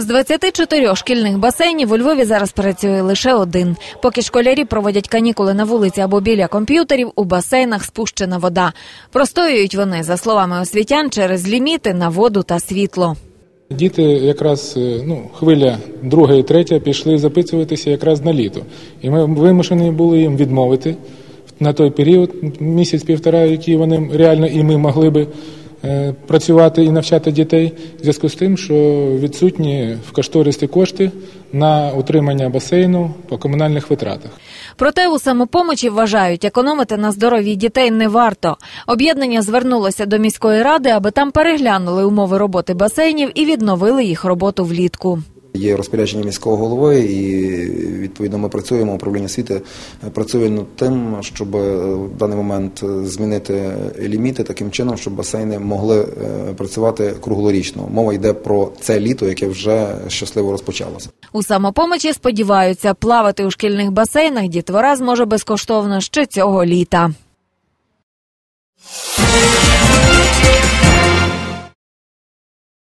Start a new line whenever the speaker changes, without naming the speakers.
З 24 шкільних басейнів у Львові зараз працює лише один. Поки школярі проводять канікули на вулиці або біля комп'ютерів, у басейнах спущена вода. Простоюють вони, за словами освітян, через ліміти на воду та світло.
Діти якраз е, ну, хвиля друга і третя пішли записуватися якраз на літо. І ми вимушені були їм відмовити на той період, місяць-півтора, який вони реально і ми могли би працювати і навчати дітей, в зв'язку з тим, що відсутні в кошторисі кошти на утримання басейну по комунальних витратах.
Проте у самопомочі вважають, економити на здоров'ї дітей не варто. Об'єднання звернулося до міської ради, аби там переглянули умови роботи басейнів і відновили їх роботу влітку.
Є розпорядження міського голови, і відповідно ми працюємо. Управління освіти працює над тим, щоб в даний момент змінити ліміти таким чином, щоб басейни могли е, працювати круглорічно. Мова йде про це літо, яке вже щасливо розпочалося.
У самопомочі сподіваються, плавати у шкільних басейнах дітвора зможе безкоштовно ще цього літа.